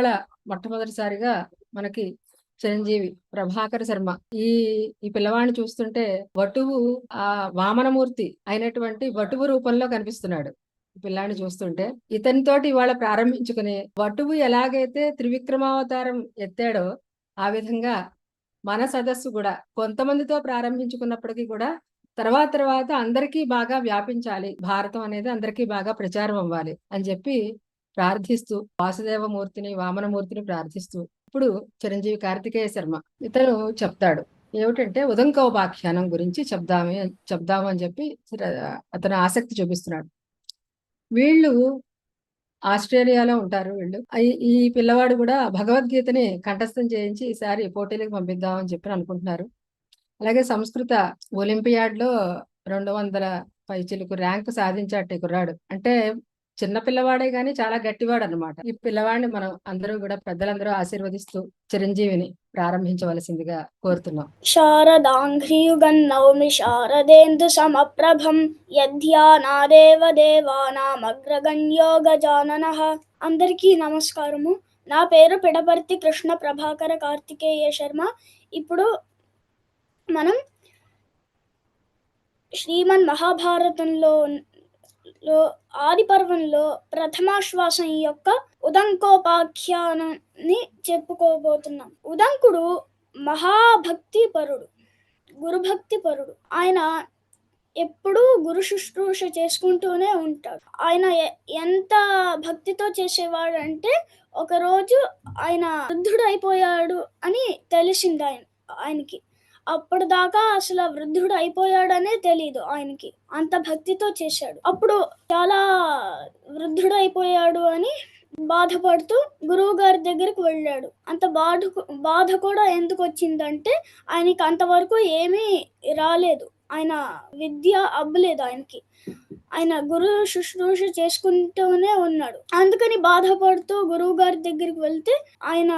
ఇక్కడ మొట్టమొదటిసారిగా మనకి చిరంజీవి ప్రభాకర్ శర్మ ఈ ఈ పిల్లవాడిని చూస్తుంటే వటువు ఆ వామనమూర్తి అయినటువంటి వటువు రూపంలో కనిపిస్తున్నాడు పిల్లాన్ని చూస్తుంటే. ఇతనితోటి ఇవాళ ప్రారంభించుకుని వటువు ఎలాగైతే త్రివిక్రమావతారం ఎత్తాడో ఆ విధంగా మన సదస్సు కూడా కొంతమందితో ప్రారంభించుకున్నప్పటికీ కూడా తర్వాత తర్వాత అందరికీ బాగా వ్యాపించాలి. భారతం అనేది అందరికీ బాగా ప్రచారం అవ్వాలి అని చెప్పి ప్రార్థిస్తూ వాసుదేవమూర్తిని వామనమూర్తిని ప్రార్థిస్తూ ఇప్పుడు చిరంజీవి కార్తికేయ శర్మ ఇతను చెప్తాడు. ఏమిటంటే ఉదంకోపాఖ్యానం గురించి చెప్దామే చెప్దాము అని చెప్పి అతను ఆసక్తి చూపిస్తున్నాడు. వీళ్ళు ఆస్ట్రేలియాలో ఉంటారు వీళ్ళు. ఈ- పిల్లవాడు కూడా భగవద్గీతని కంఠస్థం చేయించి ఈసారి పోటీలకు పంపిద్దామని చెప్పి అనుకుంటున్నారు. అలాగే సంస్కృత ఒలింపియాడ్లో రెండు వందల పైచిలకు ర్యాంక్ సాధించాట కుర్రాడు. అంటే చిన్న పిల్లవాడే గాని చాలా గట్టివాడు అనమాట ఈ పిల్లవాడిని మనం అందరూ కూడా పెద్దలందరూ ఆశీర్వదిస్తూ చిరంజీవిని ప్రారంభించవలసిందిగా కోరుతున్నాం. శారదాంఘ్రియుగన్నౌమి శారదేందు సమప్రభం యధ్యానాదేవ దేవానామగ్రగణ్యో జానన అందరికీ నమస్కారము. నా పేరు పిడపర్తి కృష్ణ ప్రభాకర కార్తికేయ శర్మ. ఇప్పుడు మనం శ్రీమన్ మహాభారతంలో లో ఆది పర్వంలో ప్రథమాశ్వాసం యొక్క ఉదంకోపాఖ్యానాన్ని చెప్పుకోబోతున్నాం. ఉదంకుడు మహాభక్తి పరుడు గురుభక్తి పరుడు. ఆయన ఎప్పుడూ గురు శుశ్రూష చేసుకుంటూనే ఉంటాడు. ఆయన ఎంత భక్తితో చేసేవాడంటే ఒకరోజు ఆయన వృద్ధుడైపోయాడు అని తెలిసింది ఆయన ఆయనకి. అప్పటిదాకా అసలు వృద్ధుడు అయిపోయాడనే తెలియదు ఆయనకి. అంత భక్తితో చేశాడు. అప్పుడు చాలా వృద్ధుడు అయిపోయాడు అని బాధపడుతూ గురువు గారి దగ్గరికి వెళ్ళాడు. అంత బాధ బాధ కూడా ఎందుకు వచ్చిందంటే ఆయనకి అంతవరకు ఏమీ రాలేదు. ఆయన విద్య అబ్బలేదు ఆయనకి. ఆయన గురు శుశ్రూష చేసుకుంటూనే ఉన్నాడు. అందుకని బాధపడుతూ గురువు గారి దగ్గరికి వెళ్తే ఆయన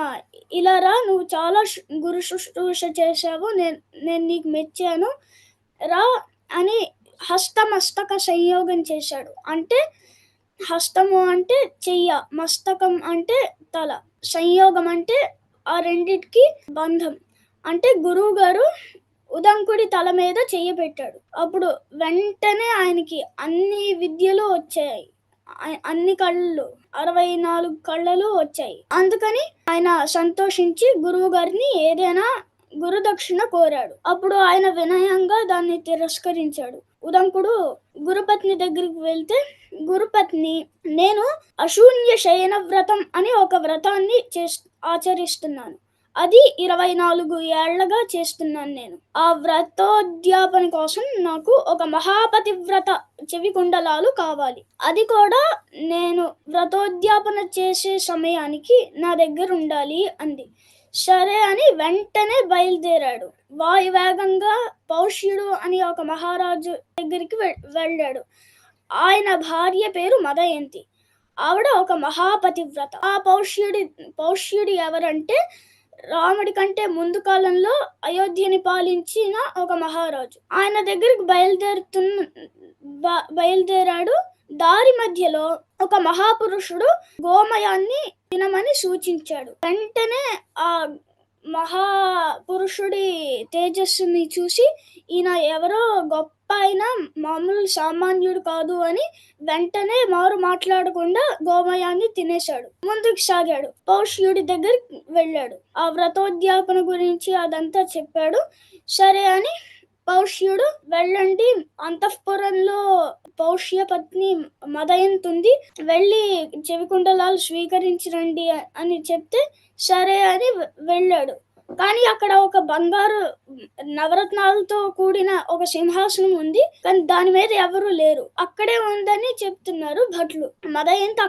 ఇలా రా నువ్వు చాలా గురు శుశ్రూష చేశావు నేను నేను నీకు మెచ్చాను. రా అని హస్తమస్తక సంయోగం చేశాడు. అంటే హస్తము అంటే చెయ్య మస్తకం అంటే తల. సంయోగం అంటే ఆ రెండిటికి బంధం. అంటే గురువు గారు ఉదంకుడి తల మీద చెయ్యి పెట్టాడు. అప్పుడు వెంటనే ఆయనకి అన్ని విద్యలు వచ్చాయి. అన్ని కళ్ళు అరవై నాలుగు కళ్ళలు వచ్చాయి. అందుకని ఆయన సంతోషించి గురువు గారిని ఏదైనా గురుదక్షిణ కోరాడు. అప్పుడు ఆయన వినయంగా దాన్ని తిరస్కరించాడు. ఉదంకుడు గురుపత్ని దగ్గరికి వెళ్తే గురుపత్ని నేను అశూన్య శయన వ్రతం అని ఒక వ్రతాన్ని చేస్ ఆచరిస్తున్నాను. అది ఇరవై నాలుగు ఏళ్ళగా చేస్తున్నాను నేను. ఆ వ్రతోద్యాపన కోసం నాకు ఒక మహాపతివ్రత చెవి కుండలాలు కావాలి. అది కూడా నేను వ్రతోద్యాపన చేసే సమయానికి నా దగ్గర ఉండాలి అంది. సరే అని వెంటనే బయలుదేరాడు. వాయువేగంగా పౌష్యుడు అని ఒక మహారాజు దగ్గరికి వె- వెళ్ళాడు. ఆయన భార్య పేరు మదయంతి. ఆవిడ ఒక మహాపతివ్రత. ఆ పౌష్యుడి పౌష్యుడు ఎవరంటే రాముడి కంటే ముందు కాలంలో అయోధ్యని పాలించిన ఒక మహారాజు. ఆయన దగ్గరికి బయలుదేరుతున్న బ- బయలుదేరాడు. దారి మధ్యలో ఒక మహాపురుషుడు గోమయాన్ని తినమని సూచించాడు. వెంటనే ఆ మహాపురుషుడి తేజస్సుని చూసి ఈయన ఎవరో గొప్ప ఆయన మామూలు సామాన్యుడు కాదు అని వెంటనే మారు మాట్లాడకుండా గోమయాన్ని తినేశాడు. ముందుకు సాగాడు. పౌష్యుడి దగ్గర వెళ్ళాడు. ఆ వ్రతోద్యాపన గురించి అదంతా చెప్పాడు. సరే అని పౌష్యుడు వెళ్ళండి. అంతఃపురంలో పౌష్య పత్ని మదయంతుంది. వెళ్ళి చెవికుండలాలు స్వీకరించరండి అని చెప్తే సరే అని వెళ్ళాడు. కానీ అక్కడ ఒక బంగారు నవరత్నాలతో కూడిన ఒక సింహాసనం ఉంది. కానీ దాని మీద ఎవరు లేరు. అక్కడే ఉందని చెప్తున్నారు భట్లు. మదయంత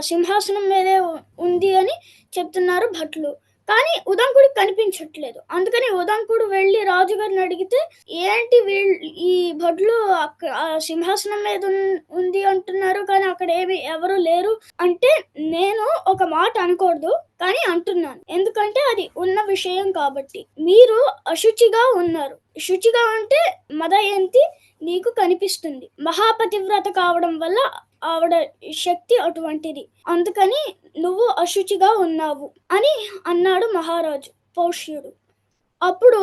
సింహాసనం మీదే ఉంది అని చెప్తున్నారు భట్లు. కానీ ఉదంకుడికి కనిపించట్లేదు. అందుకని ఉదంకుడు వెళ్ళి రాజుగారిని అడిగితే ఏంటి వీళ్ళు ఈ భటులు సింహాసనం మీద ఉంది అంటున్నారు కానీ అక్కడ ఏమి ఎవరు లేరు? అంటే నేను ఒక మాట అనకూడదు కానీ అంటున్నాను. ఎందుకంటే అది ఉన్న విషయం కాబట్టి. మీరు అశుచిగా ఉన్నారు. శుచిగా ఉంటే మదయంతి నీకు కనిపిస్తుంది. మహాపతివ్రత కావడం వల్ల ఆవిడ శక్తి అటువంటిది. అందుకని నువ్వు అశుచిగా ఉన్నావు అని అన్నాడు మహారాజు పౌష్యుడు. అప్పుడు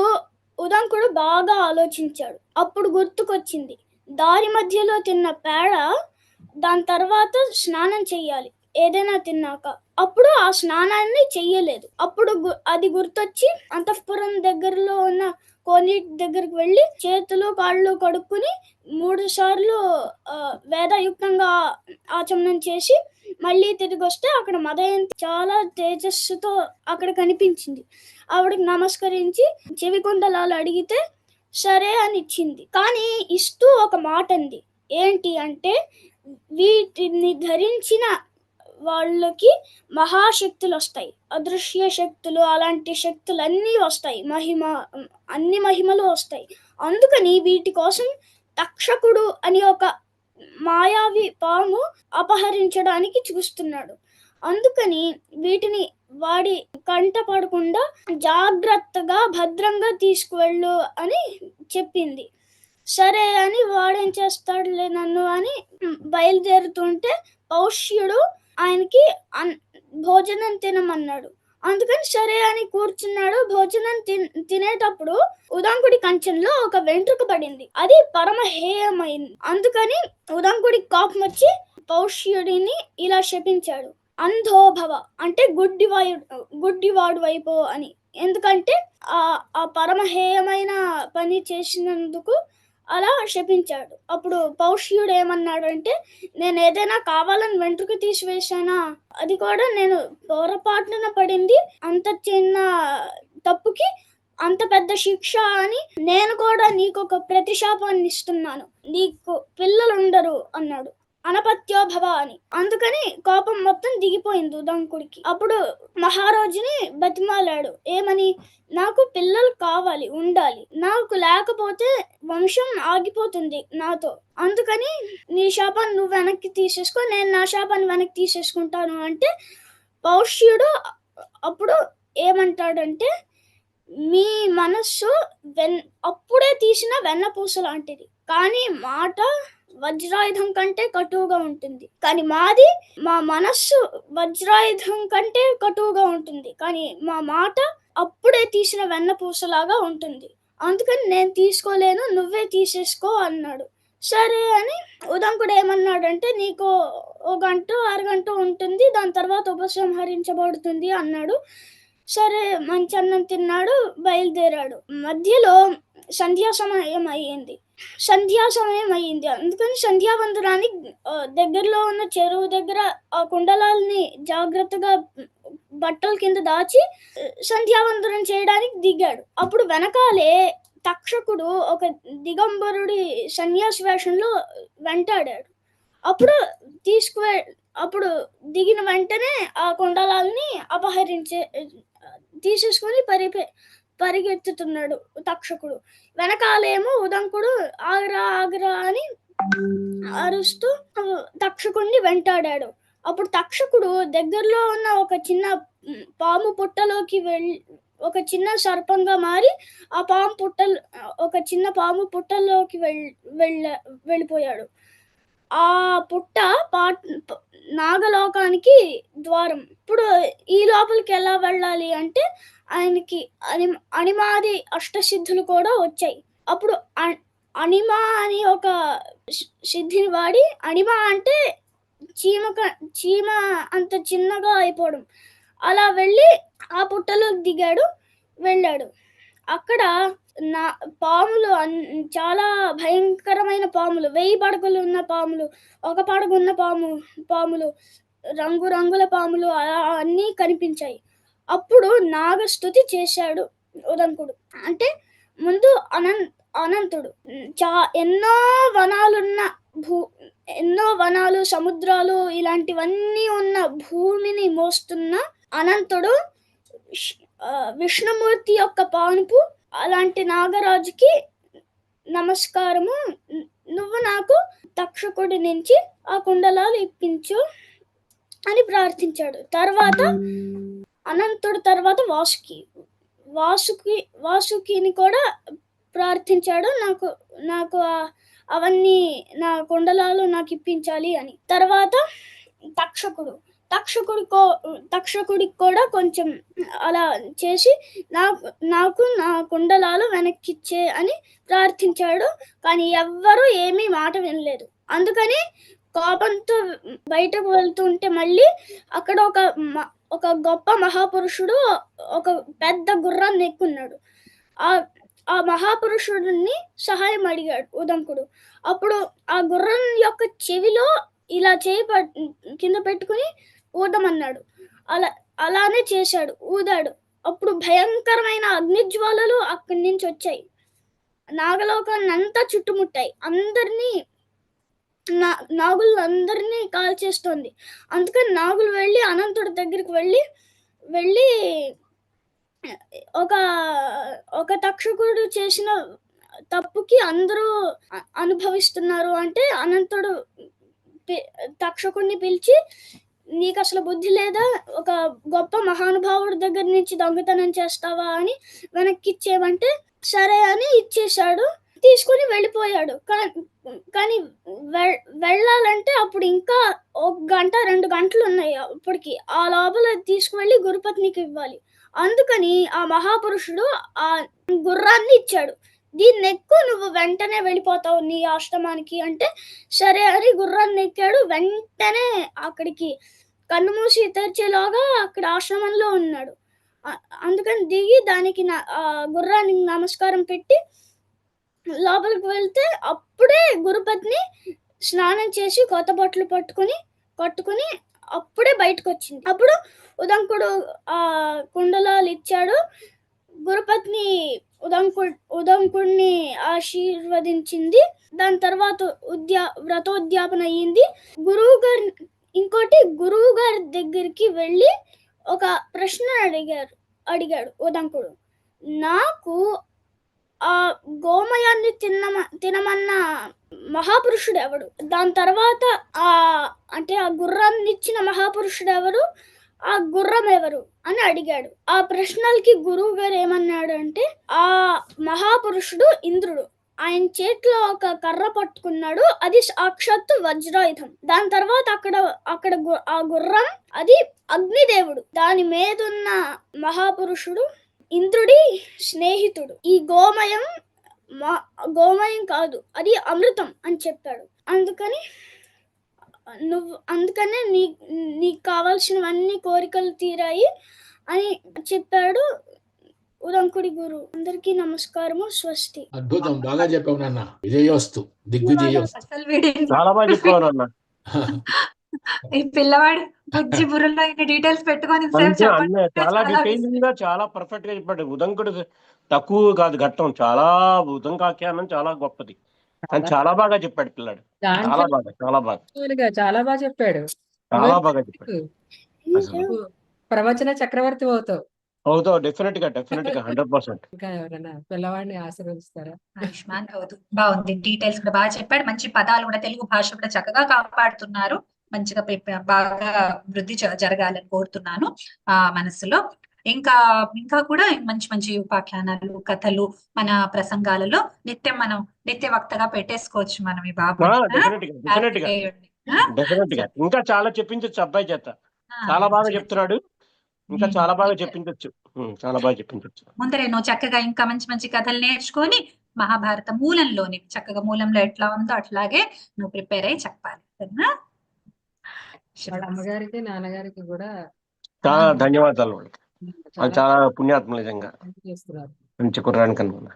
ఉదంకుడు బాగా ఆలోచించాడు. అప్పుడు గుర్తుకొచ్చింది. దారి మధ్యలో తిన్న పేడ దాని తర్వాత స్నానం చెయ్యాలి. ఏదైనా తిన్నాక. అప్పుడు ఆ స్నానాన్ని చెయ్యలేదు. అప్పుడు అది గుర్తొచ్చి అంతఃపురం దగ్గరలో ఉన్న కోనేటి దగ్గరికి వెళ్ళి చేతులు కాళ్ళు కడుక్కుని మూడు సార్లు వేదయుక్తంగా ఆచమనం చేసి మళ్ళీ తిరిగి వస్తే అక్కడ మదయంతి చాలా తేజస్సుతో అక్కడ కనిపించింది. ఆవిడకి నమస్కరించి చెవి కుండలాలు అడిగితే సరే అని ఇచ్చింది. కానీ ఇస్తూ ఒక మాట అంది. ఏంటి అంటే వీటిని ధరించిన వాళ్ళకి మహాశక్తులు వస్తాయి అదృశ్య శక్తులు అలాంటి శక్తులు అన్నీ వస్తాయి. మహిమ అన్ని మహిమలు వస్తాయి. అందుకని వీటి కోసం తక్షకుడు అని ఒక మాయావి పాము అపహరించడానికి చూస్తున్నాడు. అందుకని వీటిని వాడి కంట పడకుండా జాగ్రత్తగా భద్రంగా తీసుకువెళ్ళు అని చెప్పింది. సరే అని వాడేం చేస్తాడులే నన్ను అని బయలుదేరుతుంటే పౌష్యుడు ఆయనకి అన్- భోజనం తినమన్నాడు. అందుకని సరే అని కూర్చున్నాడు. భోజనం తినేటప్పుడు ఉదంకుడి కంచంలో ఒక వెంట్రుక పడింది. అది పరమ హేయమైంది అందుకని ఉదంకుడి కోపం వచ్చి పౌష్యుడిని ఇలా శపించాడు. అంధోభవ అంటే గుడ్డివాయుడు గుడ్డివాడు వైపో అని. ఎందుకంటే ఆ ఆ పరమహేయమైన పని చేసినందుకు అలా శపించాడు. అప్పుడు పౌష్యుడు ఏమన్నాడు అంటే నేను ఏదైనా కావాలని వెంట్రుక తీసివేశానా అది కూడా నేను పొరపాటున పడింది. అంత చిన్న తప్పుకి అంత పెద్ద శిక్ష అని నేను కూడా నీకు ఒక ప్రతిశాపాన్ని ఇస్తున్నాను. నీకు పిల్లలు ఉండరు అన్నాడు. అనపత్యోభవ అని. అందుకని కోపం మొత్తం దిగిపోయింది దంకుడికి అప్పుడు మహారాజుని బతిమాలాడు. ఏమని? నాకు పిల్లలు కావాలి ఉండాలి. నాకు లేకపోతే వంశం ఆగిపోతుంది నాతో. అందుకని నీ శాపాన్ని నువ్వు వెనక్కి తీసేసుకో నేను నా శాపాన్ని వెనక్కి తీసేసుకుంటాను అంటే పౌష్యుడు అప్పుడు ఏమంటాడంటే మీ మనస్సు వెన్ అప్పుడే తీసిన వెన్నపూస లాంటిది. కానీ మాట వజ్రాయుధం కంటే కటువుగా ఉంటుంది. కానీ మాది మా మనస్సు వజ్రాయుధం కంటే కటువుగా ఉంటుంది. కానీ మా మాట అప్పుడే తీసిన వెన్నపూసలాగా ఉంటుంది. అందుకని నేను తీసుకోలేను నువ్వే తీసేసుకో అన్నాడు. సరే అని ఉదంకుడు ఏమన్నాడంటే నీకు ఓ గంట అరగంట ఉంటుంది దాని తర్వాత ఉపసంహరించబడుతుంది అన్నాడు. సరే మంచి అన్నం తిన్నాడు బయలుదేరాడు. మధ్యలో సంధ్యా సమయం అయ్యింది. సంధ్యా సమయం అయ్యింది. అందుకని సంధ్యావందనాన్ని దగ్గరలో ఉన్న చెరువు దగ్గర ఆ కుండలాల్ని జాగ్రత్తగా బట్టల కింద దాచి సంధ్యావందనం చేయడానికి దిగాడు. అప్పుడు వెనకాలే తక్షకుడు ఒక దిగంబరుడి సన్యాసి వేషంలో వెంటాడాడు. అప్పుడు తీసుకువే అప్పుడు దిగిన వెంటనే ఆ కొండలాల్ని అపహరించే తీసేసుకొని పరిపె పరిగెత్తుతున్నాడు తక్షకుడు. వెనకాలేమో ఉదంకుడు ఆగ్రా ఆగ్రా అని అరుస్తూ తక్షకుడిని వెంటాడాడు. అప్పుడు తక్షకుడు దగ్గరలో ఉన్న ఒక చిన్న పాము పుట్టలోకి వెళ్ళి ఒక చిన్న సర్పంగా మారి ఆ పాము పుట్టలు ఒక చిన్న పాము పుట్టలోకి వెళ్ళ వెళ్ళ వెళ్ళిపోయాడు. ఆ పుట్ట పా నాగలోకానికి ద్వారం. ఇప్పుడు ఈ లోపలికి ఎలా వెళ్ళాలి అంటే ఆయనకి అని అనిమాది అష్టసిద్ధులు కూడా వచ్చాయి. అప్పుడు అనిమా అని ఒక సిద్ధిని వాడి అనిమ అంటే చీమ చీమ అంత చిన్నగా అయిపోవడం. అలా వెళ్ళి ఆ పుట్టలో దిగాడు వెళ్ళాడు. అక్కడ నా పాములు చాలా భయంకరమైన పాములు వెయ్యి పడకలు ఉన్న పాములు ఒక పడగ ఉన్న పాము పాములు రంగురంగుల పాములు అలా అన్నీ కనిపించాయి. అప్పుడు నాగస్తుతి చేశాడు ఉదంకుడు. అంటే ముందు అనంత్ అనంతుడు. చా ఎన్నో వనాలున్న భూ ఎన్నో వనాలు సముద్రాలు ఇలాంటివన్నీ ఉన్న భూమిని మోస్తున్న అనంతుడు విష్ణుమూర్తి యొక్క పానుపు అలాంటి నాగరాజుకి నమస్కారము. నువ్వు నాకు తక్షకుడి నుంచి ఆ కుండలాలు ఇప్పించు అని ప్రార్థించాడు. తర్వాత అనంతుడు తర్వాత వాసుకి వాసుకి వాసుకిని కూడా ప్రార్థించాడు. నాకు నాకు ఆ- అవన్నీ నా కుండలాలు నాకు ఇప్పించాలి అని. తర్వాత తక్షకుడు. తక్షకుడి కో తక్షకుడికి కూడా కొంచెం అలా చేసి నాకు నాకు నా కుండలాలు వెనక్కిచ్చే అని ప్రార్థించాడు. కానీ ఎవ్వరూ ఏమీ మాట వినలేదు. అందుకని కోపంతో బయటకు వెళ్తుంటే మళ్ళీ అక్కడ ఒక మ- ఒక గొప్ప మహాపురుషుడు ఒక పెద్ద గుర్రాన్ని ఎక్కున్నాడు ఆ ఆ మహాపురుషుడిని సహాయం అడిగాడు ఉదంకుడు. అప్పుడు ఆ గుర్రం యొక్క చెవిలో ఇలా చేయి కింద పెట్టుకుని ఊదమన్నాడు. అలా అలానే చేశాడు ఊదాడు. అప్పుడు భయంకరమైన అగ్నిజ్వాలలు అక్కడి నుంచి వచ్చాయి. నాగలోకాన్ని అంతా చుట్టుముట్టాయి. అందరినీ నా నాగులు అందరినీ కాల్చేస్తోంది. అందుకని నాగులు వెళ్ళి అనంతుడి దగ్గరికి వెళ్ళి వెళ్ళి ఒక ఒక తక్షకుడు చేసిన తప్పుకి అందరూ అనుభవిస్తున్నారు అంటే అనంతుడు తక్షకుడిని పిలిచి నీకు అసలు బుద్ధి లేదా? ఒక గొప్ప మహానుభావుడి దగ్గర నుంచి దొంగతనం చేస్తావా అని వెనక్కి ఇచ్చేయమంటే సరే అని ఇచ్చేశాడు. తీసుకొని వెళ్ళిపోయాడు. కానీ వెళ్ళాలంటే అప్పుడు ఇంకా ఒక గంట రెండు గంటలు ఉన్నాయి అప్పటికి. ఆ లోపల తీసుకువెళ్ళి గురుపత్నికి ఇవ్వాలి. అందుకని ఆ మహాపురుషుడు ఆ గుర్రాన్ని ఇచ్చాడు. దీన్ని ఎక్కువ నువ్వు వెంటనే వెళ్ళిపోతావు నీ ఆశ్రమానికి అంటే సరే అని గుర్రాన్ని ఎక్కాడు వెంటనే అక్కడికి కన్ను మూసి తెరిచేలోగా అక్కడ ఆశ్రమంలో ఉన్నాడు. అందుకని దిగి దానికి నా- ఆ గుర్రానికి నమస్కారం పెట్టి లోపలికి వెళ్తే అప్పుడే గురుపత్ని స్నానం చేసి కొత్త బట్టలు పట్టుకుని కట్టుకుని అప్పుడే బయటకు వచ్చింది అప్పుడు ఉదంకుడు ఆ కుండలాలు ఇచ్చాడు గురుపత్ని ఉదంకు ఉదంకుడిని ఆశీర్వదించింది. దాని తర్వాత ఉద్యా వ్రతోద్యాపన అయ్యింది. గురువు గారి ఇంకోటి గురువు గారి దగ్గరికి వెళ్ళి ఒక ప్రశ్న అడిగారు అడిగాడు ఉదంకుడు. నాకు ఆ గోమయాన్ని తిన్నమ తినమన్న మహాపురుషుడు ఎవడు? దాని తర్వాత ఆ అంటే ఆ గుర్రాన్ని ఇచ్చిన మహాపురుషుడు ఎవరు? ఆ గుర్రం ఎవరు అని అడిగాడు. ఆ ప్రశ్నలకి గురువు గారు ఏమన్నాడు అంటే ఆ మహాపురుషుడు ఇంద్రుడు. ఆయన చేతిలో ఒక కర్ర పట్టుకున్నాడు. అది సాక్షాత్తు వజ్రాయుధం. దాని తర్వాత అక్కడ అక్కడ గు- ఆ గుర్రం అది అగ్నిదేవుడు. దాని మీదున్న మహాపురుషుడు ఇంద్రుడి స్నేహితుడు. ఈ గోమయం మా గోమయం కాదు అది అమృతం అని చెప్పాడు. అందుకని నువ్వు అందుకనే నీ నీకు కావాల్సినవన్నీ కోరికలు తీరాయి అని చెప్పాడు ఉదంకుడి గురు. అందరికీ నమస్కారము. స్వస్తి. అద్భుతం. బాగా చెప్పావు నాన్న. విజయోస్తు దిగ్విజయోస్తు చాలా బాగా చెప్పావు అన్న ఈ పిల్లవాడు బుజ్జి బుర్రలో ఇన్ని డీటెయిల్స్ పెట్టుకొని చాలా డీటెయిలింగ్గా చాలా పర్ఫెక్ట్గా చెప్పాడు. ఉదంకుడు తక్కువ కాదు ఘట్టం. చాలా ఉదంకాఖ్యానం చాలా గొప్పది. కానీ చాలా బాగా చెప్పాడు పిల్లాడు. చాలా బాగా చాలా బాగా. చాలా బాగా చెప్పాడు. చాలా బాగా చెప్పాడు. ప్రవచన చక్రవర్తి అవుతావు. అవుతావు డెఫినెట్గా డెఫినెట్గా హండ్రెడ్ పర్సెంట్ ఇంకా ఎవరైనా పిల్లవాడిని ఆశీర్వదిస్తారా? ఆయుష్మాన్ బాగుంది. డీటెయిల్స్ కూడా బాగా చెప్పాడు. మంచి పదాలు కూడా తెలుగు భాష కూడా చక్కగా కాపాడుతున్నారు. మంచిగా బాగా వృద్ధి జరగాలని కోరుతున్నాను ఆ మనసులో. ఇంకా ఇంకా కూడా మంచి మంచి ఉపాఖ్యానాలు కథలు మన ప్రసంగాలలో నిత్యం మనం నిత్య వక్తగా పెట్టేసుకోవచ్చు మనం ఈ బాబు డెఫినెట్గా డెఫినెట్గా. డెఫినెట్గా. ఇంకా చాలా చెప్పించచ్చు అబ్బాయి చేత. చాలా బాగా చెప్తున్నాడు. ఇంకా. చాలా బాగా చెప్పించచ్చు. చాలా బాగా చెప్పించచ్చు. ముందరే నువ్వు చక్కగా ఇంకా మంచి మంచి కథలు నేర్చుకొని మహాభారత మూలంలోని చక్కగా మూలంలో ఎట్లా ఉందో అట్లాగే నువ్వు ప్రిపేర్ అయ్యి చెప్పాలి. సరేనా? అమ్మగారికి నాన్నగారికి కూడా ధన్యవాదాలు వాళ్ళకి. వాళ్ళు చాలా పుణ్యాత్మ నిజంగా. మంచి కుర్రాని కనుక